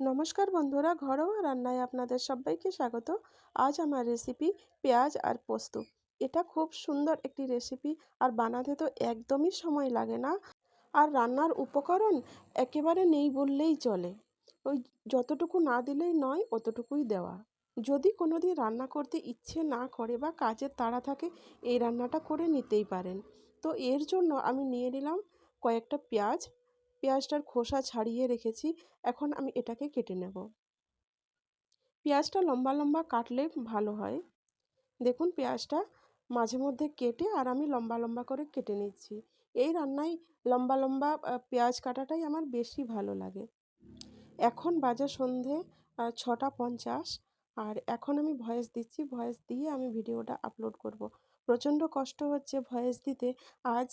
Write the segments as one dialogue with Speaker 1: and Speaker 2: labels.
Speaker 1: নমস্কার বন্ধুরা, ঘরোয়া রান্নায় আপনাদের সবাইকে স্বাগত। আজ আমার রেসিপি পেঁয়াজ আর পোস্ত। এটা খুব সুন্দর একটি রেসিপি আর বানাতে তো একদমই সময় লাগে না। আর রান্নার উপকরণ একেবারে নেই বললেই চলে। ওই যতটুকু না দিলেই নয়, অতটুকুই দেওয়া। যদি কোনো দিন রান্না করতে ইচ্ছে না করে বা কাজের তাড়া থাকে, এই রান্নাটা করে নিতেই পারেন। তো এর জন্য আমি নিয়ে নিলাম কয়েকটা পেঁয়াজ পেঁয়াজটার খোসা ছাড়িয়ে রেখেছি, এখন আমি এটাকে কেটে নেব। পেঁয়াজটা লম্বা লম্বা কাটলে ভালো হয়। দেখুন পেঁয়াজটা মাঝে মধ্যে কেটে আর আমি লম্বা লম্বা করে কেটে নিচ্ছি। এই রান্নায় লম্বা লম্বা পেঁয়াজ কাটাটাই আমার বেশি ভালো লাগে। এখন বাজে সন্ধে ছটা পঞ্চাশ আর এখন আমি ভয়েস দিচ্ছি, ভয়েস দিয়ে আমি ভিডিওটা আপলোড করব। প্রচণ্ড কষ্ট হচ্ছে ভয়েস দিতে। আজ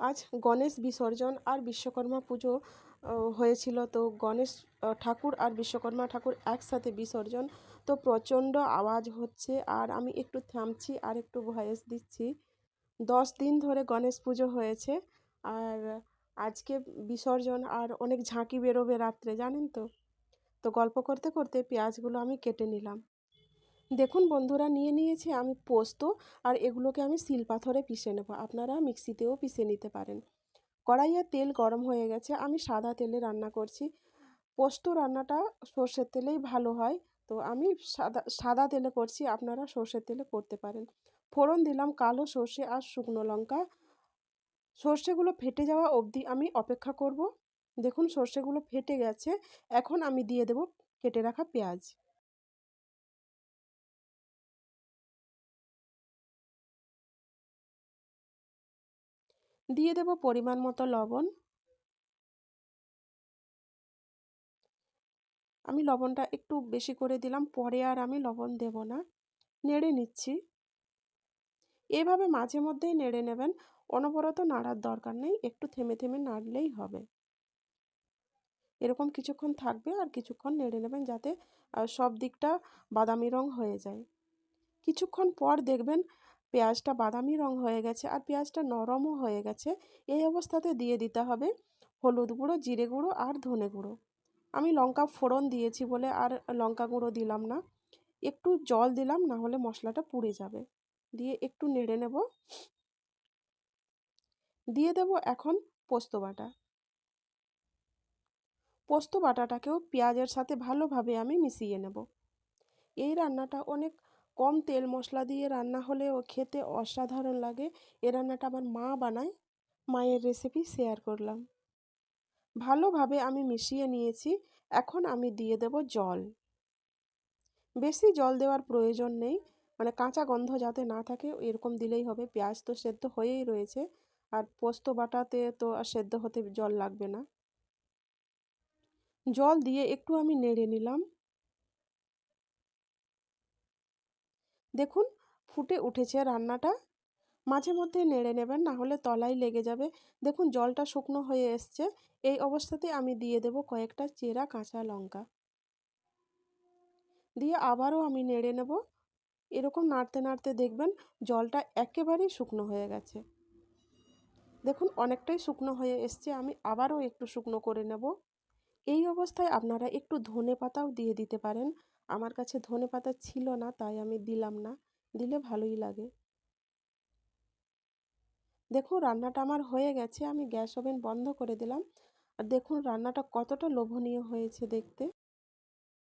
Speaker 1: আজ গণেশ বিসর্জন আর বিশ্বকর্মা পুজো হয়েছিল। তো গণেশ ঠাকুর আর বিশ্বকর্মা ঠাকুর একসাথে বিসর্জন। তো প্রচণ্ড আওয়াজ হচ্ছে আর আমি একটু থামছি আর একটু ভয়েস দিচ্ছি। দশ দিন ধরে গণেশ পুজো হয়েছে আর আজকে বিসর্জন আর অনেক ঝাঁকি বেরোবে রাত্রে, জানেন তো? তো গল্প করতে করতে পেঁয়াজগুলো আমি কেটে নিলাম। দেখুন বন্ধুরা, নিয়ে নিয়েছি আমি পোস্ত আর এগুলোকে আমি শিল পাথরে পিষে নেব। আপনারা মিক্সিতেও পিষে নিতে পারেন। কড়াইয়ে তেল গরম হয়ে গেছে, আমি সাদা তেলে রান্না করছি। পোস্ত রান্নাটা সর্ষের তেলেই ভালো হয়। তো আমি সাদা সাদা তেলে করছি, আপনারা সর্ষের তেলে করতে পারেন। ফোড়ন দিলাম কালো সর্ষে আর শুকনো লঙ্কা। সর্ষেগুলো ফেটে যাওয়া অবধি আমি অপেক্ষা করব। দেখুন সর্ষেগুলো ফেটে গেছে, এখন আমি দিয়ে দেব কেটে রাখা পেঁয়াজ। দিয়ে দেব পরিমাণ মতো লবণ। আমি লবণটা একটু বেশি করে দিলাম, পরে আর আমি লবণ দেব না। নেড়ে নিচ্ছি। এভাবে মাঝে মধ্যেই নেড়ে নেবেন, অনবরত নাড়ার দরকার নেই, একটু থেমে থেমে নাড়লেই হবে। এরকম কিছুক্ষণ থাকবে আর কিছুক্ষণ নেড়ে নেবেন যাতে সব দিকটা বাদামি রং হয়ে যায়। কিছুক্ষণ পর দেখবেন পেঁয়াজটা বাদামি রং হয়ে গেছে আর পেঁয়াজটা নরমও হয়ে গেছে, এই অবস্থাতে দিয়ে দিতে হবে হলুদ গুঁড়ো, জিরে গুঁড়ো আর ধনে গুঁড়ো। আমি লঙ্কা ফোড়ন দিয়েছি বলে আর লঙ্কা গুঁড়ো দিলাম না। একটু জল দিলাম, না হলে মশলাটা পুড়ে যাবে। দিয়ে একটু নেড়ে নেব। দিয়ে দেব এখন পোস্ত বাটা। পোস্ত বাটাটাকেও পেঁয়াজের সাথে ভালোভাবে আমি মিশিয়ে নেব। এই রান্নাটা অনেক কম তেল মশলা দিয়ে রান্না হলেও খেতে অসাধারণ লাগে। এ রান্নাটা আমার মা বানায়। মায়ের রেসিপি শেয়ার করলাম। ভালোভাবে আমি মিশিয়ে নিয়েছি। এখন আমি দিয়ে দেব জল। বেশি জল দেওয়ার প্রয়োজন নেই। মানে কাঁচা গন্ধ যাতে না থাকে, এরকম দিলেই হবে। পেঁয়াজ তো সেদ্ধ হয়েই রয়েছে। আর পোস্ত বাটাতে তো আর সেদ্ধ হতে জল লাগবে না। জল দিয়ে একটু আমি নেড়ে নিলাম। দেখুন, ফুটে উঠেছে রান্নাটা। মাঝে মধ্যে নেড়ে নেবেন না হলে তলায় লেগে যাবে। দেখুন, জলটা শুকনো হয়ে এসছে। এই অবস্থাতে আমি দিয়ে দেব কয়েকটা চেরা কাঁচা লঙ্কা। দিয়ে আবারও আমি নেড়ে নেব। এরকম নাড়তে নাড়তে দেখবেন, জলটা একেবারেই শুকনো হয়ে গেছে। দেখুন, অনেকটাই শুকনো হয়ে এসছে। আমি আবারও একটু শুকনো করে নেব। এই অবস্থায় আপনারা একটু ধনে পাতাও দিয়ে দিতে পারেন। আমার কাছে ধনে পাতা ছিল না, তাই আমি দিলাম না। দিলে ভালোই লাগে। দেখুন, রান্নাটা আমার হয়ে গেছে, আমি গ্যাস ওভেন বন্ধ করে দিলাম। আর দেখুন, রান্নাটা কতটা লোভনীয় হয়েছে দেখতে।